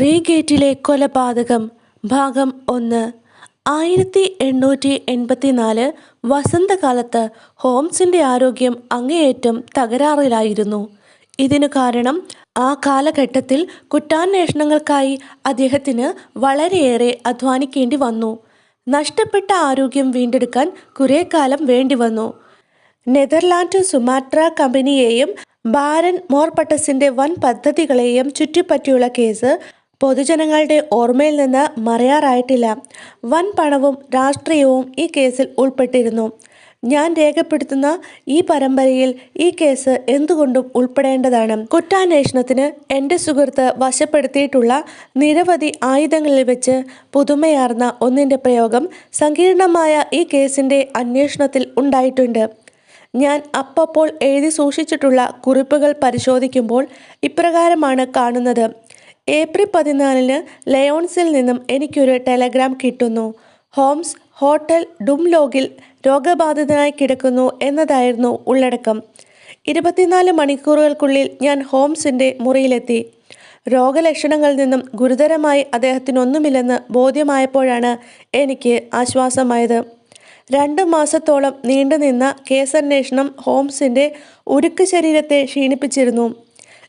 റീഗേറ്റിലെ കൊലപാതകം ഭാഗം ഒന്ന്. ആയിരത്തി എണ്ണൂറ്റി എൺപത്തിനാല് വസന്തകാലത്ത് ഹോംസിന്റെ ആരോഗ്യം അങ്ങേയറ്റം തകരാറിലായിരുന്നു. ഇതിനു കാരണം ആ കാലഘട്ടത്തിൽ കുറ്റാന്വേഷണങ്ങൾക്കായി അദ്ദേഹത്തിന് വളരെയേറെ അധ്വാനിക്കേണ്ടി വന്നു. നഷ്ടപ്പെട്ട ആരോഗ്യം വീണ്ടെടുക്കാൻ കുറേ കാലം വേണ്ടി വന്നു. നെതർലാൻഡ് സുമാട്ര കമ്പനിയെയും ബാരൻ മോർപട്ടസിന്റെ വൻ പദ്ധതികളെയും ചുറ്റിപ്പറ്റിയുള്ള കേസ് പൊതുജനങ്ങളുടെ ഓർമ്മയിൽ നിന്ന് മറയാറായിട്ടില്ല. വൻ പണവും രാഷ്ട്രീയവും ഈ കേസിൽ ഉൾപ്പെട്ടിരുന്നു. ഞാൻ രേഖപ്പെടുത്തുന്ന ഈ പരമ്പരയിൽ ഈ കേസ് എന്തുകൊണ്ടും ഉൾപ്പെടേണ്ടതാണ്. കുറ്റാന്വേഷണത്തിന് എന്റെ സുഹൃത്ത് വശപ്പെടുത്തിയിട്ടുള്ള നിരവധി ആയുധങ്ങളിൽ വെച്ച് പുതുമയാർന്ന ഒന്നിന്റെ പ്രയോഗം സങ്കീർണമായ ഈ കേസിന്റെ അന്വേഷണത്തിൽ ഉണ്ടായിട്ടുണ്ട്. ഞാൻ അപ്പപ്പോൾ എഴുതി സൂക്ഷിച്ചിട്ടുള്ള കുറിപ്പുകൾ പരിശോധിക്കുമ്പോൾ ഇപ്രകാരമാണ് കാണുന്നത്. ഏപ്രിൽ പതിനാലിന് ലയോൺസിൽ നിന്നും എനിക്കൊരു ടെലഗ്രാം കിട്ടുന്നു. ഹോംസ് ഹോട്ടൽ ഡുംലോഗിൽ രോഗബാധിതനായി കിടക്കുന്നു എന്നതായിരുന്നു ഉള്ളടക്കം. ഇരുപത്തിനാല് മണിക്കൂറുകൾക്കുള്ളിൽ ഞാൻ ഹോംസിന്റെ മുറിയിലെത്തി. രോഗലക്ഷണങ്ങളിൽ നിന്നും ഗുരുതരമായി അദ്ദേഹത്തിനൊന്നുമില്ലെന്ന് ബോധ്യമായപ്പോഴാണ് എനിക്ക് ആശ്വാസമായത്. രണ്ട് മാസത്തോളം നീണ്ടുനിന്ന കേസന്വേഷണം ഹോംസിന്റെ ഉരുക്ക് ശരീരത്തെ ക്ഷീണിപ്പിച്ചിരുന്നു.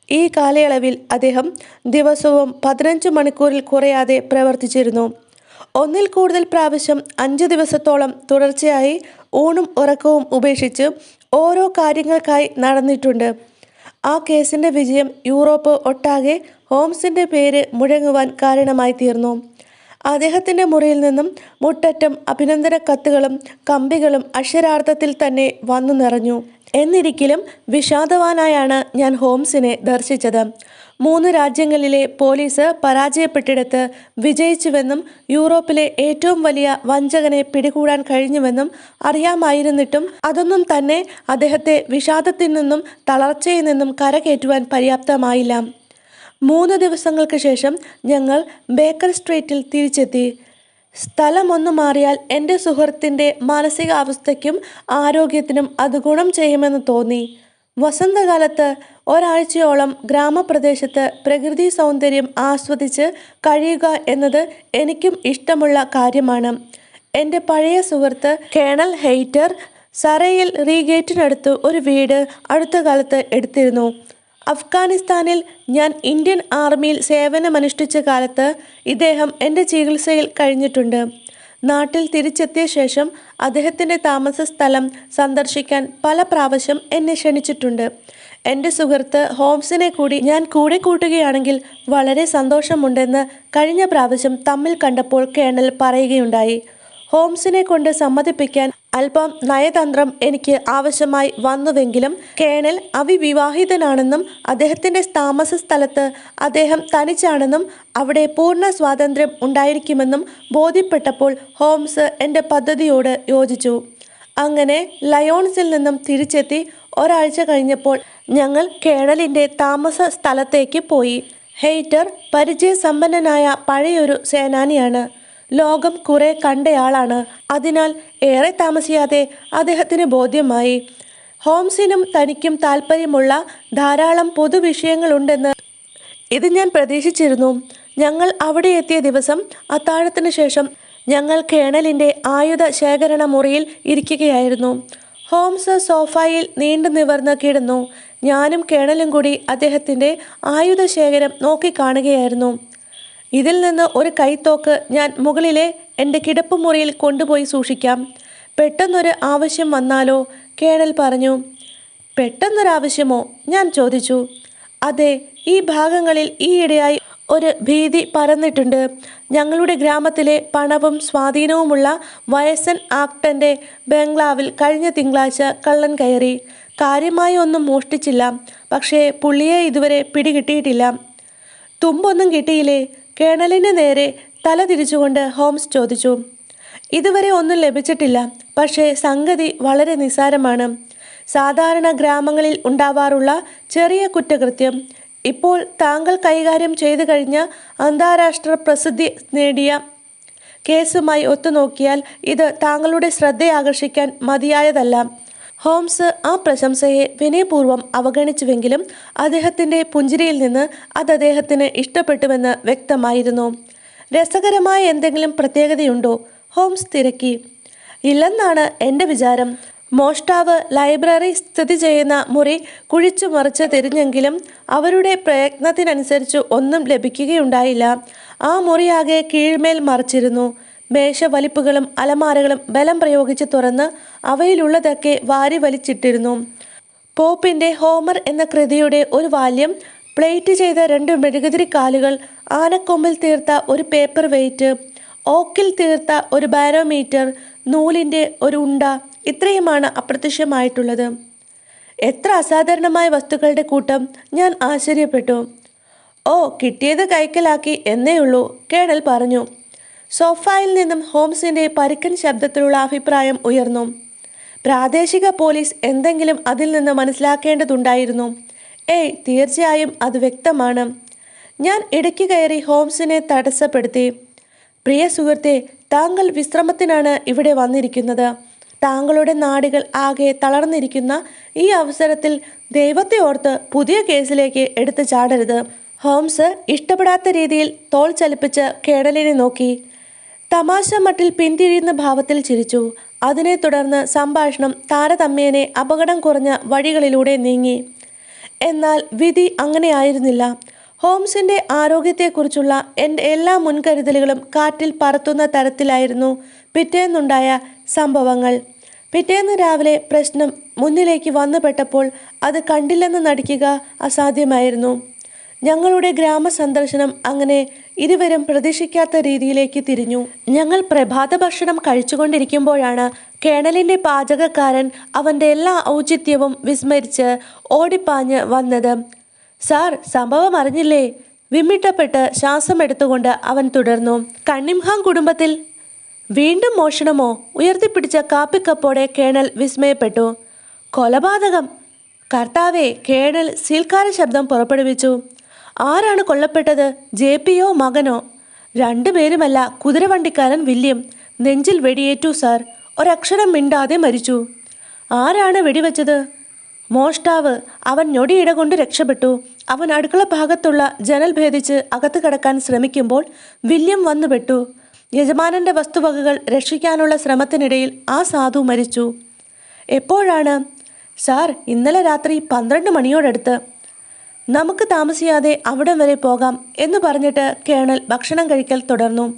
ഈ കാലയളവിൽ അദ്ദേഹം ദിവസവും പതിനഞ്ച് മണിക്കൂറിൽ കുറയാതെ പ്രവർത്തിച്ചിരുന്നു. ഒന്നിൽ കൂടുതൽ പ്രാവശ്യം അഞ്ച് ദിവസത്തോളം തുടർച്ചയായി ഊണും ഉറക്കവും ഉപേക്ഷിച്ച് ഓരോ കാര്യങ്ങൾക്കായി നടന്നിട്ടുണ്ട്. ആ കേസിന്റെ വിജയം യൂറോപ്പ് ഒട്ടാകെ ഹോംസിന്റെ പേര് മുഴങ്ങുവാൻ കാരണമായി തീർന്നു. അദ്ദേഹത്തിന്റെ മുറിയിൽ നിന്നും മുട്ടറ്റം അഭിനന്ദന കത്തുകളും കമ്പികളും അക്ഷരാർത്ഥത്തിൽ തന്നെ വന്നു നിറഞ്ഞു. എന്നിരിക്കലും വിഷാദവാനായാണ് ഞാൻ ഹോംസിനെ ദർശിച്ചത്. മൂന്ന് രാജ്യങ്ങളിലെ പോലീസ് പരാജയപ്പെട്ടിടത്ത് വിജയിച്ചുവെന്നും യൂറോപ്പിലെ ഏറ്റവും വലിയ വഞ്ചകനെ പിടികൂടാൻ കഴിഞ്ഞുവെന്നും അറിയാമായിരുന്നിട്ടും അതൊന്നും തന്നെ അദ്ദേഹത്തെ വിഷാദത്തിൽ നിന്നും തളർച്ചയിൽ നിന്നും കരകയറ്റുവാൻ പര്യാപ്തമായില്ല. മൂന്ന് ദിവസങ്ങൾക്ക് ശേഷം ഞങ്ങൾ ബേക്കർ സ്ട്രീറ്റിൽ തിരിച്ചെത്തി. സ്ഥലമൊന്നു മാറിയാൽ എന്റെ സുഹൃത്തിന്റെ മാനസികാവസ്ഥയ്ക്കും ആരോഗ്യത്തിനും അത് ഗുണം ചെയ്യുമെന്ന് തോന്നി. വസന്തകാലത്ത് ഒരാഴ്ചയോളം ഗ്രാമപ്രദേശത്ത് പ്രകൃതി സൗന്ദര്യം ആസ്വദിച്ച് കഴിയുക എന്നത് എനിക്കും ഇഷ്ടമുള്ള കാര്യമാണ്. എന്റെ പഴയ സുഹൃത്ത് കേണൽ ഹെയ്റ്റർ സറയിൽ റീഗേറ്റിനടുത്ത് ഒരു വീട് അടുത്ത കാലത്ത് എടുത്തിരുന്നു. അഫ്ഗാനിസ്ഥാനിൽ ഞാൻ ഇന്ത്യൻ ആർമിയിൽ സേവനമനുഷ്ഠിച്ച കാലത്ത് ഇദ്ദേഹം എന്റെ ചികിത്സയിൽ കഴിഞ്ഞിട്ടുണ്ട്. നാട്ടിൽ തിരിച്ചെത്തിയ ശേഷം അദ്ദേഹത്തിന്റെ താമസ സ്ഥലം സന്ദർശിക്കാൻ പല പ്രാവശ്യം എന്നെ ക്ഷണിച്ചിട്ടുണ്ട്. എന്റെ സുഹൃത്ത് ഹോംസിനെ കൂടി ഞാൻ കൂടെ കൂട്ടുകയാണെങ്കിൽ വളരെ സന്തോഷമുണ്ടെന്ന് കഴിഞ്ഞ പ്രാവശ്യം തമ്മിൽ കണ്ടപ്പോൾ കേണൽ പറയുകയുണ്ടായി. ഹോംസിനെ കൊണ്ട് സമ്മതിപ്പിക്കാൻ അല്പം നയതന്ത്രം എനിക്ക് ആവശ്യമായി വന്നുവെങ്കിലും കേണൽ അവിവിവാഹിതനാണെന്നും അദ്ദേഹത്തിന്റെ താമസ സ്ഥലത്ത് അദ്ദേഹം തനിച്ചാണെന്നും അവിടെ പൂർണ സ്വാതന്ത്ര്യം ഉണ്ടായിരിക്കുമെന്നും ബോധ്യപ്പെട്ടപ്പോൾ ഹോംസ് എന്റെ പദ്ധതിയോട് യോജിച്ചു. അങ്ങനെ ലയോൺസിൽ നിന്നും തിരിച്ചെത്തി ഒരാഴ്ച കഴിഞ്ഞപ്പോൾ ഞങ്ങൾ കേണലിന്റെ താമസ സ്ഥലത്തേക്ക് പോയി. ഹെയ്റ്റർ പരിചയസമ്പന്നനായ പഴയൊരു സേനാനിയാണ്. ലോകം കുറെ കണ്ടയാളാണ്. അതിനാൽ ഏറെ താമസിയാതെ അദ്ദേഹത്തിന് ബോധ്യമായി. ഹോംസിനും തനിക്കും താല്പര്യമുള്ള ധാരാളം പൊതുവിഷയങ്ങളുണ്ടെന്ന് ഇത് ഞാൻ പ്രതീക്ഷിച്ചിരുന്നു. ഞങ്ങൾ അവിടെ എത്തിയ ദിവസം അത്താഴത്തിന് ശേഷം ഞങ്ങൾ കേണലിന്റെ ആയുധ ശേഖരണ മുറിയിൽ ഇരിക്കുകയായിരുന്നു. ഹോംസ് സോഫയിൽ നീണ്ടു നിവർന്ന് കിടന്നു. ഞാനും കേണലും കൂടി അദ്ദേഹത്തിന്റെ ആയുധ ശേഖരം നോക്കിക്കാണുകയായിരുന്നു ഇതിൽ നിന്ന് ഒരു കൈത്തോക്ക് ഞാൻ മുകളിലെ എന്റെ കിടപ്പുമുറിയിൽ കൊണ്ടുപോയി സൂക്ഷിക്കാം. പെട്ടെന്നൊരു ആവശ്യം വന്നാലോ? കേണൽ പറഞ്ഞു. പെട്ടെന്നൊരാവശ്യമോ? ഞാൻ ചോദിച്ചു. അതെ ഈ ഭാഗങ്ങളിൽ ഈയിടെയായി ഒരു ഭീതി പരന്നിട്ടുണ്ട്. ഞങ്ങളുടെ ഗ്രാമത്തിലെ പണവും സ്വാധീനവുമുള്ള വയസ്സൻ ആക്ടന്റെ ബംഗ്ലാവിൽ കഴിഞ്ഞ തിങ്കളാഴ്ച കള്ളൻ കയറി. കാര്യമായി ഒന്നും മോഷ്ടിച്ചില്ല. പക്ഷേ പുള്ളിയെ ഇതുവരെ പിടികിട്ടിയിട്ടില്ല. തുമ്പൊന്നും കിട്ടിയില്ലേ? കേണലിന് നേരെ തല തിരിച്ചുകൊണ്ട് ഹോംസ് ചോദിച്ചു ഇതുവരെ ഒന്നും ലഭിച്ചിട്ടില്ല പക്ഷേ സംഗതി വളരെ നിസാരമാണ് സാധാരണ ഗ്രാമങ്ങളിൽ ഉണ്ടാവാറുള്ള ചെറിയ കുറ്റകൃത്യം. ഇപ്പോൾ താങ്കൾ കൈകാര്യം ചെയ്തു കഴിഞ്ഞ അന്താരാഷ്ട്ര പ്രസിദ്ധി നേടിയ കേസുമായി ഒത്തുനോക്കിയാൽ ഇത് താങ്കളുടെ ശ്രദ്ധയാകർഷിക്കാൻ മതിയായതല്ല. ഹോംസ് ആ പ്രശംസയെ വിനയപൂർവം അവഗണിച്ചുവെങ്കിലും അദ്ദേഹത്തിന്റെ പുഞ്ചിരിയിൽ നിന്ന് അത് അദ്ദേഹത്തിന് ഇഷ്ടപ്പെട്ടുവെന്ന് വ്യക്തമായിരുന്നു. രസകരമായ എന്തെങ്കിലും പ്രത്യേകതയുണ്ടോ? ഹോംസ് തിരക്കി. ഇല്ലെന്നാണ് എന്റെ വിചാരം. മോഷ്ടാവ് ലൈബ്രറി സ്ഥിതി ചെയ്യുന്ന മുറി കുഴിച്ചു മറിച്ച് തിരിഞ്ഞെങ്കിലും അവരുടെ പ്രയത്നത്തിനനുസരിച്ച് ഒന്നും ലഭിക്കുകയുണ്ടായില്ല. ആ മുറിയാകെ കീഴ്മേൽ മറിച്ചിരുന്നു. മേശവലിപ്പുകളും അലമാരകളും ബലം പ്രയോഗിച്ച് തുറന്ന് അവയിലുള്ളതൊക്കെ വാരി വലിച്ചിട്ടിരുന്നു. പോപ്പിന്റെ ഹോമർ എന്ന കൃതിയുടെ ഒരു വാല്യം പ്ലേറ്റ് ചെയ്ത രണ്ട് മെഴുകുതിരി കാലുകൾ ആനക്കൊമ്പിൽ തീർത്ത ഒരു പേപ്പർ വെയിറ്റ് ഓക്കിൽ തീർത്ത ഒരു ബാരോമീറ്റർ നൂലിന്റെ ഒരു ഉണ്ട ഇത്രയുമാണ് അപ്രത്യക്ഷമായിട്ടുള്ളത്. എത്ര അസാധാരണമായ വസ്തുക്കളുടെ കൂട്ടം ഞാൻ ആശ്ചര്യപ്പെട്ടു. ഓ കിട്ടിയത് കൈക്കലാക്കി എന്നേയുള്ളൂ കേണൽ പറഞ്ഞു. സോഫായിൽ നിന്നും ഹോംസിന്റെ പരുക്കൻ ശബ്ദത്തിലുള്ള അഭിപ്രായം ഉയർന്നു. പ്രാദേശിക പോലീസ് എന്തെങ്കിലും അതിൽ നിന്ന് മനസ്സിലാക്കേണ്ടതുണ്ടായിരുന്നു. ഏയ് തീർച്ചയായും അത് വ്യക്തമാണ്. ഞാൻ ഇടയ്ക്ക് കയറി ഹോംസിനെ തടസ്സപ്പെടുത്തി. പ്രിയ സുഹൃത്തെ താങ്കൾ വിശ്രമത്തിനാണ് ഇവിടെ വന്നിരിക്കുന്നത്. താങ്കളുടെ നാടുകൾ ആകെ തളർന്നിരിക്കുന്ന ഈ അവസരത്തിൽ ദൈവത്തെ ഓർത്ത് പുതിയ കേസിലേക്ക് എടുത്തു ചാടരുത്. ഹോംസ് ഇഷ്ടപ്പെടാത്ത രീതിയിൽ തോൾ ചലിപ്പിച്ച് കേടലിനെ നോക്കി. തമാശ മട്ടിൽ പിന്തിരിയുന്ന ഭാവത്തിൽ ചിരിച്ചു. അതിനെ തുടർന്ന് സംഭാഷണം താരതമ്യേനെ അപകടം കുറഞ്ഞ വഴികളിലൂടെ നീങ്ങി. എന്നാൽ വിധി അങ്ങനെയായിരുന്നില്ല ഹോംസിന്റെ ആരോഗ്യത്തെക്കുറിച്ചുള്ള എന്റെ എല്ലാ മുൻകരുതലുകളും കാറ്റിൽ പറത്തുന്ന തരത്തിലായിരുന്നു പിറ്റേന്നുണ്ടായ സംഭവങ്ങൾ. പിറ്റേന്ന് രാവിലെ പ്രശ്നം മുന്നിലേക്ക് വന്നുപെട്ടപ്പോൾ അത് കണ്ടില്ലെന്ന് നടിക്കുക അസാധ്യമായിരുന്നു. ഞങ്ങളുടെ ഗ്രാമ സന്ദർശനം അങ്ങനെ ഇരുവരും പ്രതീക്ഷിക്കാത്ത രീതിയിലേക്ക് തിരിഞ്ഞു. ഞങ്ങൾ പ്രഭാത ഭക്ഷണം കഴിച്ചുകൊണ്ടിരിക്കുമ്പോഴാണ് കേണലിന്റെ പാചകക്കാരൻ അവന്റെ എല്ലാ ഔചിത്യവും വിസ്മരിച്ച് ഓടിപ്പാഞ്ഞ് വന്നത്. സാർ സംഭവം അറിഞ്ഞില്ലേ വിമ്മിട്ടപ്പെട്ട് ശ്വാസം എടുത്തുകൊണ്ട് അവൻ തുടർന്നു. കണ്ണിംഹാം കുടുംബത്തിൽ വീണ്ടും മോഷണമോ ഉയർത്തിപ്പിടിച്ച കാപ്പിക്കപ്പോടെ കേണൽ വിസ്മയപ്പെട്ടു. കൊലപാതകം! കർത്താവെ! കേണൽ സീൽക്കാര ശബ്ദം പുറപ്പെടുവിച്ചു. ആരാണ് കൊല്ലപ്പെട്ടത്? ജെ പിയോ മകനോ? രണ്ടുപേരുമല്ല കുതിരവണ്ടിക്കാരൻ വില്യം. നെഞ്ചിൽ വെടിയേറ്റു സാർ. ഒരക്ഷരം മിണ്ടാതെ മരിച്ചു. ആരാണ് വെടിവെച്ചത്? മോഷ്ടാവ്. അവൻ ഞൊടിയിട കൊണ്ട് രക്ഷപ്പെട്ടു. അവൻ അടുക്കള ഭാഗത്തുള്ള ജനൽ ഭേദിച്ച് അകത്ത് കടക്കാൻ ശ്രമിക്കുമ്പോൾ വില്യം വന്നുപെട്ടു യജമാനന്റെ വസ്തുവകകൾ രക്ഷിക്കാനുള്ള ശ്രമത്തിനിടയിൽ ആ സാധു മരിച്ചു. എപ്പോഴാണ്? സാർ ഇന്നലെ രാത്രി പന്ത്രണ്ട് മണിയോടടുത്ത്. നമുക്ക് താമസിയാതെ അവിടം വരെ പോകാം എന്ന് പറഞ്ഞിട്ട് കേണൽ ഭക്ഷണം കഴിക്കൽ തുടർന്നു.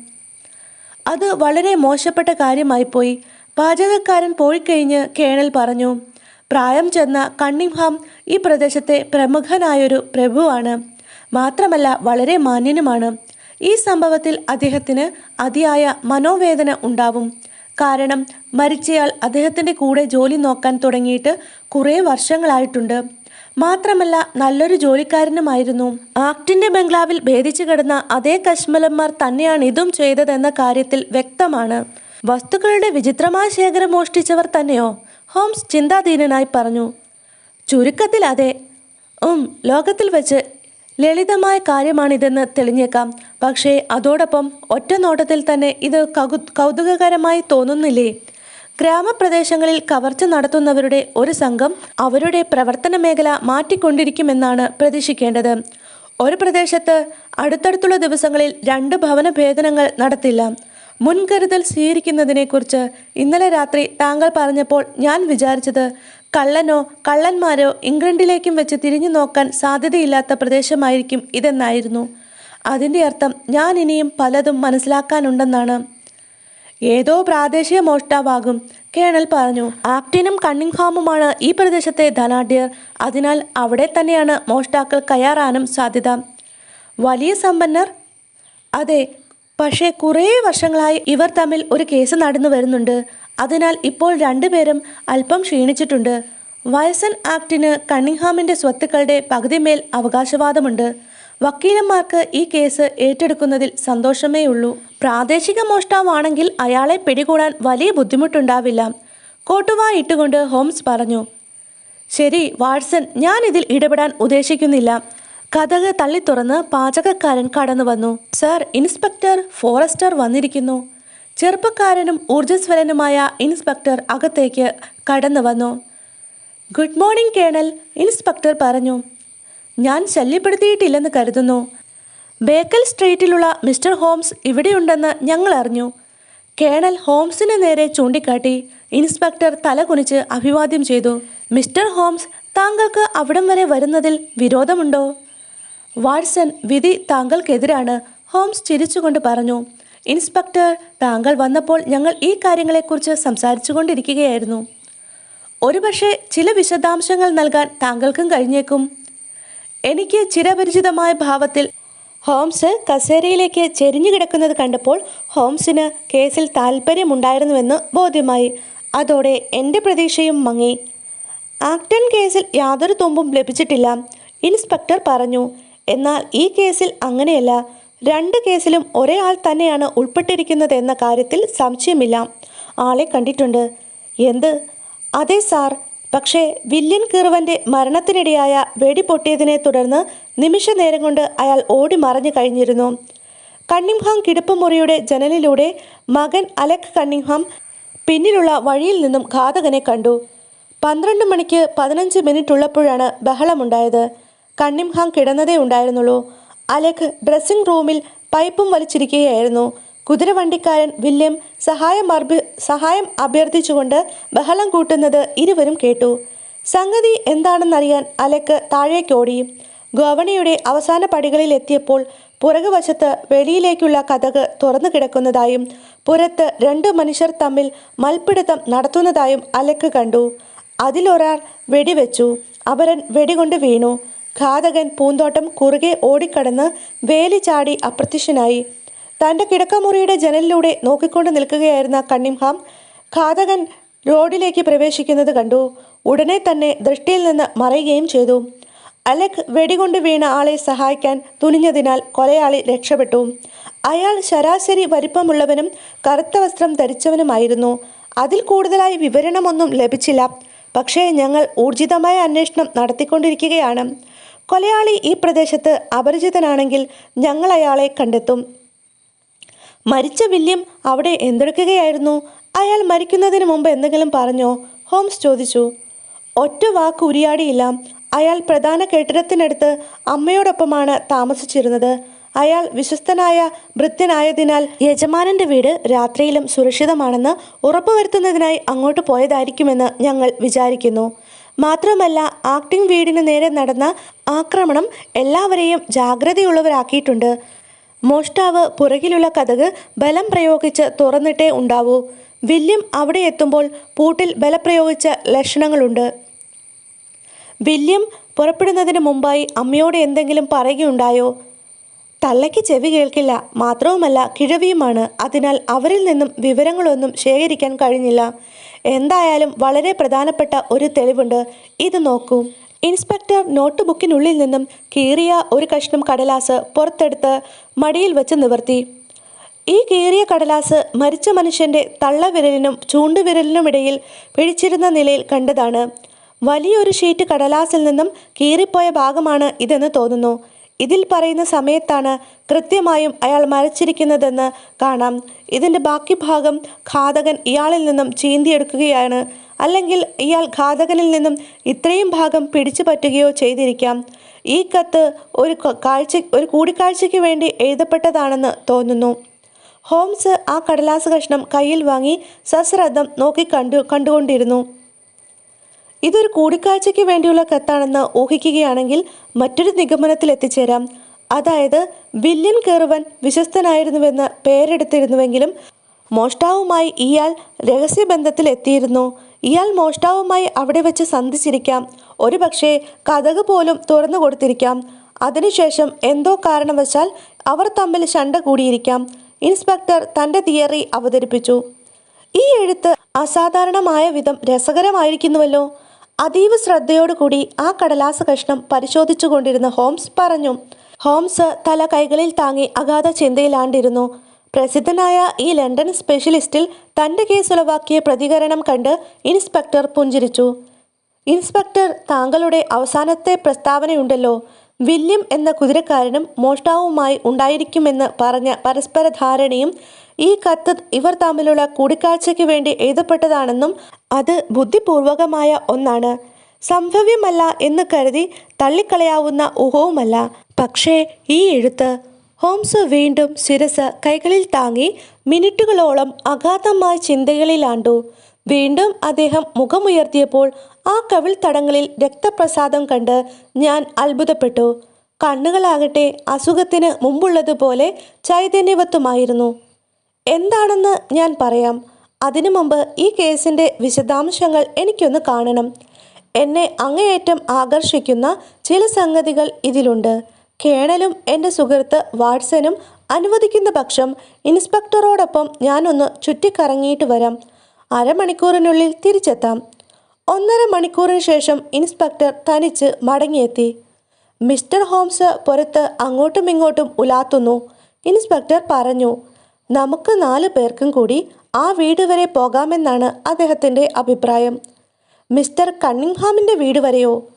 അത് വളരെ മോശപ്പെട്ട കാര്യമായിപ്പോയി. പാചകക്കാരൻ പോയിക്കഴിഞ്ഞ് കേണൽ പറഞ്ഞു പ്രായം ചെന്ന കണ്ണിംഹാം ഈ പ്രദേശത്തെ പ്രമുഖനായൊരു പ്രഭുവാണ്. മാത്രമല്ല വളരെ മാന്യനുമാണ്. ഈ സംഭവത്തിൽ അദ്ദേഹത്തിന് അതിയായ മനോവേദന ഉണ്ടാവും. കാരണം മരിച്ചയാൾ അദ്ദേഹത്തിന്റെ കൂടെ ജോലി നോക്കാൻ തുടങ്ങിയിട്ട് കുറേ വർഷങ്ങളായിട്ടുണ്ട്. മാത്രമല്ല നല്ലൊരു ജോലിക്കാരനുമായിരുന്നു. ആക്ടിന്റെ ബംഗ്ലാവിൽ ഭേദിച്ചു കിടന്ന അതേ കശ്മലന്മാർ തന്നെയാണ് ഇതും ചെയ്തതെന്ന കാര്യത്തിൽ വ്യക്തമാണ്. വസ്തുക്കളുടെ വിചിത്രമായ ശേഖരം മോഷ്ടിച്ചവർ തന്നെയോ? ഹോംസ് ചിന്താധീനനായി പറഞ്ഞു. ചുരുക്കത്തിൽ അതെ. ഉം ലോകത്തിൽ വെച്ച് ലളിതമായ കാര്യമാണിതെന്ന് തെളിഞ്ഞേക്കാം. പക്ഷേ അതോടൊപ്പം ഒറ്റ നോട്ടത്തിൽ തന്നെ ഇത് കൗതുകകരമായി തോന്നുന്നില്ലേ? ഗ്രാമപ്രദേശങ്ങളിൽ കവർച്ച നടത്തുന്നവരുടെ ഒരു സംഘം അവരുടെ പ്രവർത്തന മേഖല മാറ്റിക്കൊണ്ടിരിക്കുമെന്നാണ് പ്രതീക്ഷിക്കേണ്ടത്. ഒരു പ്രദേശത്ത് അടുത്തടുത്തുള്ള ദിവസങ്ങളിൽ രണ്ട് ഭവന ഭേദനങ്ങൾ നടത്തില്ല. മുൻകരുതൽ സ്വീകരിക്കുന്നതിനെക്കുറിച്ച് ഇന്നലെ രാത്രി താങ്കൾ പറഞ്ഞപ്പോൾ ഞാൻ വിചാരിച്ചത് കള്ളനോ കള്ളന്മാരോ ഇംഗ്ലണ്ടിലേക്കും വെച്ച് തിരിഞ്ഞു നോക്കാൻ സാധ്യതയില്ലാത്ത പ്രദേശമായിരിക്കും ഇതെന്നായിരുന്നു. അതിന്റെ അർത്ഥം ഞാൻ ഇനിയും പലതും മനസ്സിലാക്കാനുണ്ടെന്നാണ്. ഏതോ പ്രാദേശിക മോഷ്ടാവാകും കേണൽ പറഞ്ഞു. ആക്ടിനും കണ്ണിംഗ്ഹാമുമാണ് ഈ പ്രദേശത്തെ ധനാഢ്യർ. അതിനാൽ അവിടെ തന്നെയാണ് മോഷ്ടാക്കൾ കയറാനും സാധ്യത. വലിയ സമ്പന്നർ? അതെ പക്ഷേ കുറേ വർഷങ്ങളായി ഇവർ തമ്മിൽ ഒരു കേസ് നടന്നു വരുന്നുണ്ട്. അതിനാൽ ഇപ്പോൾ രണ്ടുപേരും അല്പം ക്ഷീണിച്ചിട്ടുണ്ട്. വയസ്സൻ ആക്ടിന് കണ്ണിംഗ്ഹാമിന്റെ സ്വത്തുക്കളുടെ പകുതിമേൽ അവകാശവാദമുണ്ട്. വക്കീലന്മാർക്ക് ഈ കേസ് ഏറ്റെടുക്കുന്നതിൽ സന്തോഷമേ ഉള്ളൂ പ്രാദേശിക മോഷ്ടാവാണെങ്കിൽ അയാളെ പിടികൂടാൻ വലിയ ബുദ്ധിമുട്ടുണ്ടാവില്ല. കോട്ടുവാ ഇട്ടുകൊണ്ട് ഹോംസ് പറഞ്ഞു. ശരി വാട്സൺ ഞാൻ ഇതിൽ ഇടപെടാൻ ഉദ്ദേശിക്കുന്നില്ല. കഥക് തള്ളി തുറന്ന് പാചകക്കാരൻ കടന്നു വന്നു. സർ ഇൻസ്പെക്ടർ ഫോറസ്റ്റർ വന്നിരിക്കുന്നു. ചെറുപ്പക്കാരനും ഊർജസ്വലനുമായ ഇൻസ്പെക്ടർ അകത്തേക്ക് കടന്നു വന്നു. ഗുഡ് മോർണിംഗ് കേണൽ ഇൻസ്പെക്ടർ പറഞ്ഞു. ഞാൻ ശല്യപ്പെടുത്തിയിട്ടില്ലെന്ന് കരുതുന്നു. ബേക്കൽ സ്ട്രീറ്റിലുള്ള മിസ്റ്റർ ഹോംസ് ഇവിടെയുണ്ടെന്ന് ഞങ്ങൾ അറിഞ്ഞു. കേണൽ ഹോംസിന് നേരെ ചൂണ്ടിക്കാട്ടി ഇൻസ്പെക്ടർ തലകുനിച്ച് അഭിവാദ്യം ചെയ്തു മിസ്റ്റർ ഹോംസ് താങ്കൾക്ക് അവിടം വരെ വരുന്നതിൽ വിരോധമുണ്ടോ? വാട്സൺ വിധി താങ്കൾക്കെതിരാണ് ഹോംസ് ചിരിച്ചുകൊണ്ട് പറഞ്ഞു. ഇൻസ്പെക്ടർ താങ്കൾ വന്നപ്പോൾ ഞങ്ങൾ ഈ കാര്യങ്ങളെക്കുറിച്ച് സംസാരിച്ചു കൊണ്ടിരിക്കുകയായിരുന്നു ഒരുപക്ഷെ ചില വിശദാംശങ്ങൾ നൽകാൻ താങ്കൾക്കും കഴിഞ്ഞേക്കും. എനിക്ക് ചിരപരിചിതമായ ഭാവത്തിൽ ഹോംസ് കസേരയിലേക്ക് ചെരിഞ്ഞു കിടക്കുന്നത് കണ്ടപ്പോൾ ഹോംസിന് കേസിൽ താല്പര്യമുണ്ടായിരുന്നുവെന്ന് ബോധ്യമായി. അതോടെ എന്റെ പ്രതീക്ഷയും മങ്ങി. ആക്ടൺ കേസിൽ യാതൊരു തുമ്പും ലഭിച്ചിട്ടില്ല ഇൻസ്പെക്ടർ പറഞ്ഞു. എന്നാൽ ഈ കേസിൽ അങ്ങനെയല്ല. രണ്ട് കേസിലും ഒരേ ആൾ തന്നെയാണ് ഉൾപ്പെട്ടിരിക്കുന്നത് എന്ന കാര്യത്തിൽ സംശയമില്ല. ആളെ കണ്ടിട്ടുണ്ട്. എന്ത്? അതെ സാർ. പക്ഷേ വില്യൻ കീറുവന്റെ മരണത്തിനിടയായ വെടി പൊട്ടിയതിനെ തുടർന്ന് നിമിഷ നേരം കൊണ്ട് അയാൾ ഓടി മറഞ്ഞു കഴിഞ്ഞിരുന്നു. കണ്ണിംഹാം കിടപ്പുമുറിയുടെ ജനലിലൂടെ മകൻ അലക് കണ്ണിംഹാം പിന്നിലുള്ള വഴിയിൽ നിന്നും ഘാതകനെ കണ്ടു. പന്ത്രണ്ട് മണിക്ക് പതിനഞ്ച് മിനിറ്റ് ഉള്ളപ്പോഴാണ് ബഹളമുണ്ടായത്. കണ്ണിംഹാം കിടന്നതേ ഉണ്ടായിരുന്നുള്ളൂ. അലക് ഡ്രസ്സിംഗ് റൂമിൽ പൈപ്പും വലിച്ചിരിക്കുകയായിരുന്നു. കുതിരവണ്ടിക്കാരൻ വില്യം സഹായം അർഭ്യ സഹായം അഭ്യർത്ഥിച്ചുകൊണ്ട് ബഹളം കൂട്ടുന്നത് ഇരുവരും കേട്ടു. സംഗതി എന്താണെന്നറിയാൻ അലക്ക് താഴേക്കോടി ഗോവണിയുടെ അവസാന പടികളിൽ എത്തിയപ്പോൾ പുറകുവശത്ത് വെളിയിലേക്കുള്ള കഥക് തുറന്നു കിടക്കുന്നതായും പുറത്ത് രണ്ട് മനുഷ്യർ തമ്മിൽ മൽപ്പിടുത്തം നടത്തുന്നതായും അലക്ക് കണ്ടു. അതിലൊരാൾ വെടിവെച്ചു. അപരൻ വെടികൊണ്ട് വീണു. ഘാതകൻ പൂന്തോട്ടം കുറുകെ ഓടിക്കടന്ന് വേലി ചാടി അപ്രത്യക്ഷനായി. തന്റെ കിടക്കമുറിയുടെ ജനലിലൂടെ നോക്കിക്കൊണ്ട് നിൽക്കുകയായിരുന്ന കണ്ണിംഹാം ഘാതകൻ റോഡിലേക്ക് പ്രവേശിക്കുന്നത് കണ്ടു. ഉടനെ തന്നെ ദൃഷ്ടിയിൽ നിന്ന് മറയുകയും ചെയ്തു. അലക് വെടികൊണ്ട് വീണ ആളെ സഹായിക്കാൻ തുനിഞ്ഞതിനാൽ കൊലയാളി രക്ഷപ്പെട്ടു. അയാൾ ശരാശരി വലിപ്പമുള്ളവനും കറുത്ത വസ്ത്രം ധരിച്ചവനുമായിരുന്നു. അതിൽ കൂടുതലായി വിവരണമൊന്നും ലഭിച്ചില്ല. പക്ഷേ ഞങ്ങൾ ഊർജിതമായ അന്വേഷണം നടത്തിക്കൊണ്ടിരിക്കുകയാണ്. കൊലയാളി ഈ പ്രദേശത്ത് അപരിചിതനാണെങ്കിൽ ഞങ്ങൾ അയാളെ കണ്ടെത്തും. മരിച്ച വില്യം അവിടെ എന്തെടുക്കുകയായിരുന്നു? അയാൾ മരിക്കുന്നതിന് മുമ്പ് എന്തെങ്കിലും പറഞ്ഞോ? ഹോംസ് ചോദിച്ചു. ഒറ്റ വാക്ക് ഉരിയാടിയില്ല. അയാൾ പ്രധാന കെട്ടിടത്തിനടുത്ത് അമ്മയോടൊപ്പമാണ് താമസിച്ചിരുന്നത്. അയാൾ വിശ്വസ്തനായ ഭൃത്യനായതിനാൽ യജമാനന്റെ വീട് രാത്രിയിലും സുരക്ഷിതമാണെന്ന് ഉറപ്പുവരുത്തുന്നതിനായി അങ്ങോട്ട് പോയതായിരിക്കുമെന്ന് ഞങ്ങൾ വിചാരിക്കുന്നു. മാത്രമല്ല ആക്ടിംഗ് വീടിന് നേരെ നടന്ന ആക്രമണം എല്ലാവരെയും ജാഗ്രതയുള്ളവരാക്കിയിട്ടുണ്ട്. മോഷ്ടാവ് പുറകിലുള്ള കഥക് ബലം പ്രയോഗിച്ച് തുറന്നിട്ടേ ഉണ്ടാവൂ. വില്യം അവിടെ എത്തുമ്പോൾ പൂട്ടിൽ ബലപ്രയോഗിച്ച ലക്ഷണങ്ങളുണ്ട്. വില്യം പുറപ്പെടുന്നതിന് മുമ്പായി അമ്മയോട് എന്തെങ്കിലും പറയുകയുണ്ടായോ? തള്ളയ്ക്ക് ചെവി കേൾക്കില്ല. മാത്രവുമല്ല കിഴവിയുമാണ്. അതിനാൽ അവരിൽ നിന്നും വിവരങ്ങളൊന്നും ശേഖരിക്കാൻ കഴിഞ്ഞില്ല. എന്തായാലും വളരെ പ്രധാനപ്പെട്ട ഒരു തെളിവുണ്ട്. ഇത് നോക്കൂ. ഇൻസ്പെക്ടർ നോട്ട് ബുക്കിനുള്ളിൽ നിന്നും കീറിയ ഒരു കഷ്ണം കടലാസ് പുറത്തെടുത്ത് മടിയിൽ വെച്ച് നിവർത്തി. ഈ കീറിയ കടലാസ് മരിച്ച മനുഷ്യന്റെ തള്ളവിരലിനും ചൂണ്ടുവിരലിനുമിടയിൽ പിടിച്ചിരുന്ന നിലയിൽ കണ്ടതാണ്. വലിയൊരു ഷീറ്റ് കടലാസിൽ നിന്നും കീറിപ്പോയ ഭാഗമാണ് ഇതെന്ന് തോന്നുന്നു. ഇതിൽ പറയുന്ന സമയത്താണ് കൃത്യമായും അയാൾ മരിച്ചിരിക്കുന്നതെന്ന് കാണാം. ഇതിന്റെ ബാക്കി ഭാഗം ഘാതകൻ ഇയാളിൽ നിന്നും ചീന്തിയെടുക്കുകയാണ്. അല്ലെങ്കിൽ ഇയാൾ ഘാതകനിൽ നിന്നും ഇത്രയും ഭാഗം പിടിച്ചു പറ്റുകയോ ചെയ്തിരിക്കാം. ഈ കത്ത് ഒരു കാഴ്ച ഒരു കൂടിക്കാഴ്ചയ്ക്ക് വേണ്ടി എഴുതപ്പെട്ടതാണെന്ന് തോന്നുന്നു. ഹോംസ് ആ കടലാസ് കഷ്ണം കയ്യിൽ വാങ്ങി സശ്രദ്ധം നോക്കി കണ്ടു കണ്ടുകൊണ്ടിരുന്നു. ഇതൊരു കൂടിക്കാഴ്ചയ്ക്ക് വേണ്ടിയുള്ള കത്താണെന്ന് ഊഹിക്കുകയാണെങ്കിൽ മറ്റൊരു നിഗമനത്തിൽ എത്തിച്ചേരാം. അതായത് വില്യൻ കെറുവൻ വിശ്വസ്തനായിരുന്നുവെന്ന് പേരെടുത്തിരുന്നുവെങ്കിലും മോഷ്ടാവുമായി ഇയാൾ രഹസ്യബന്ധത്തിൽ എത്തിയിരുന്നു ഇയാൾ മോഷ്ടാവുമായി അവിടെ വെച്ച് സന്ധിച്ചിരിക്കാം. ഒരു പക്ഷേ കഥക് പോലും തുറന്നു കൊടുത്തിരിക്കാം. അതിനുശേഷം എന്തോ കാരണവശാൽ അവർ തമ്മിൽ ശണ്ട കൂടിയിരിക്കാം. ഇൻസ്പെക്ടർ തന്റെ തിയറി അവതരിപ്പിച്ചു. ഈ എഴുത്ത് അസാധാരണമായ വിധം രസകരമായിരിക്കുന്നുവല്ലോ. അതീവ ശ്രദ്ധയോടുകൂടി ആ കടലാസ കഷ്ണം പരിശോധിച്ചു കൊണ്ടിരുന്ന ഹോംസ് പറഞ്ഞു. ഹോംസ് തല കൈകളിൽ താങ്ങി അഗാധ ചിന്തയിലാണ്ടിരുന്നു. പ്രസിദ്ധനായ ഈ ലണ്ടൻ സ്പെഷ്യലിസ്റ്റിൽ തന്റെ കേസ് ഉളവാക്കിയ പ്രതികരണം കണ്ട് ഇൻസ്പെക്ടർ പുഞ്ചിരിച്ചു. ഇൻസ്പെക്ടർ താങ്കളുടെ അവസാനത്തെ പ്രസ്താവനയുണ്ടല്ലോ. വില്യം എന്ന കുതിരക്കാരനും മോഷ്ടാവുമായി ഉണ്ടായിരിക്കുമെന്ന് പറഞ്ഞ പരസ്പര ധാരണയും ഈ കത്ത് ഇവർ തമ്മിലുള്ള കൂടിക്കാഴ്ചയ്ക്ക് വേണ്ടി എഴുതപ്പെട്ടതാണെന്നും അത് ബുദ്ധിപൂർവകമായ ഒന്നാണ്. സംഭവ്യമല്ല എന്ന് കരുതി തള്ളിക്കളയാവുന്ന ഊഹവുമല്ല. പക്ഷേ ഈ എഴുത്ത് ഹോംസ് വീണ്ടും ശിരസ് കൈകളിൽ താങ്ങി മിനിറ്റുകളോളം അഗാധമായ ചിന്തകളിലാണ്ടു. വീണ്ടും അദ്ദേഹം മുഖമുയർത്തിയപ്പോൾ ആ കവിൾ തടങ്ങളിൽ രക്തപ്രസാദം കണ്ട് ഞാൻ അത്ഭുതപ്പെട്ടു. കണ്ണുകളാകട്ടെ അസുഖത്തിന് മുമ്പുള്ളതുപോലെ ചൈതന്യവത്വമായിരുന്നു എന്താണെന്ന് ഞാൻ പറയാം. അതിനു മുമ്പ് ഈ കേസിന്റെ വിശദാംശങ്ങൾ എനിക്കൊന്ന് കാണണം. എന്നെ അങ്ങേയറ്റം ആകർഷിക്കുന്ന ചില സംഗതികൾ ഇതിലുണ്ട്. കേണലും എന്റെ സുഹൃത്ത് വാട്സനും അനുവദിക്കുന്ന പക്ഷം ഇൻസ്പെക്ടറോടൊപ്പം ഞാനൊന്ന് ചുറ്റിക്കറങ്ങിയിട്ട് വരാം. അരമണിക്കൂറിനുള്ളിൽ തിരിച്ചെത്താം. ഒന്നര മണിക്കൂറിന് ശേഷം ഇൻസ്പെക്ടർ തനിച്ച് മടങ്ങിയെത്തി. മിസ്റ്റർ ഹോംസ് പുറത്ത് അങ്ങോട്ടും ഇങ്ങോട്ടും ഉലാത്തുന്നു. ഇൻസ്പെക്ടർ പറഞ്ഞു നമുക്ക് നാല് പേർക്കും കൂടി ആ വീട് വരെ പോകാമെന്നാണ് അദ്ദേഹത്തിന്റെ അഭിപ്രായം. മിസ്റ്റർ കണ്ണിംഗ്ഹാമിന്റെ വീട് വരെയോ?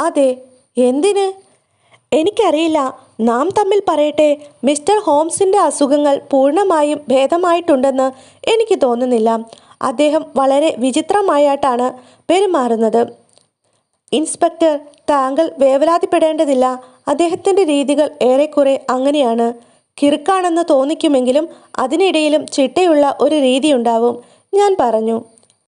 അതെ. എന്തിന്? എനിക്കറിയില്ല. നാം തമ്മിൽ പറയട്ടെ മിസ്റ്റർ ഹോംസിന്റെ അസുഖങ്ങൾ പൂർണമായും ഭേദമായിട്ടുണ്ടെന്ന് എനിക്ക് തോന്നുന്നില്ല. അദ്ദേഹം വളരെ വിചിത്രമായിട്ടാണ് പെരുമാറുന്നത്. ഇൻസ്പെക്ടർ താങ്കൾ വേവലാതിപ്പെടേണ്ടതില്ല. അദ്ദേഹത്തിന്റെ രീതികൾ ഏറെക്കുറെ അങ്ങനെയാണ്. കിറുക്കാണെന്ന് തോന്നിക്കുമെങ്കിലും അതിനിടയിലും ചിട്ടയുള്ള ഒരു രീതിയുണ്ടാവും ഞാൻ പറഞ്ഞു.